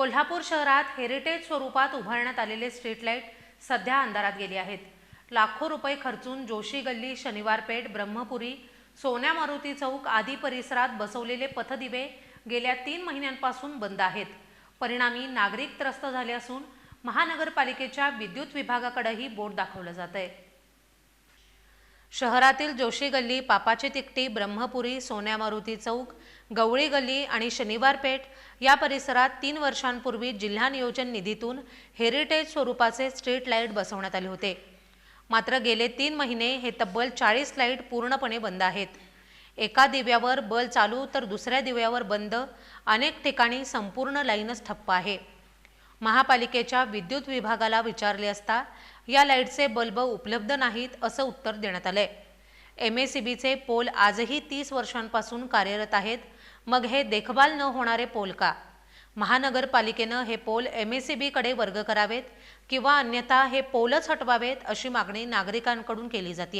कोल्हापूर शहरात हेरिटेज स्वरूपात उभारण्यात आलेले स्ट्रीट लाइट सध्या अंधारात गेले आहेत. लाखो रुपये खर्चून जोशी गल्ली शनिवार पेठ ब्रह्मपुरी सोन्या मारुती चौक आदी परिसरात बसवलेले पथदिवे गेल्या तीन महिन्यांपासून बंद आहेत. परिणामी नागरिक त्रस्त झाले असून महानगरपालिकेच्या विद्युत विभागाकडेही बोट दाखवलं जात आहे शहरातील जोशी गल्ली पापाची तिकटी ब्रह्मपुरी सोन्या मारुती चौक गवळी गल्ली आणि शनिवार पेठ या परिसरात तीन वर्षांपूर्वी जिल्हा नियोजन निधीतून हेरिटेज स्वरूपाचे स्ट्रीट लाइट बसवण्यात आले होते. मात्र गेले तीन महिने हे तब्बल चाळीस लाइट पूर्णपणे बंद आहेत. एका दिव्यावर बल चालू तर दुसऱ्या दिव्यावर बंद अनेक ठिकाणी संपूर्ण लाईनच ठप्प आहे. महापालिकेच्या विद्युत विभागाला विचारले असता या लाईटचे बल्ब उपलब्ध नाहीत असं उत्तर देण्यात आलंय. एम एस सी बीचे पोल आजही तीस वर्षांपासून कार्यरत आहेत. मग हे देखभाल न होणारे पोल का? महानगरपालिकेनं हे पोल एम एस सी बीकडे वर्ग करावेत किंवा अन्यथा हे पोलच हटवावेत अशी मागणी नागरिकांकडून केली जाते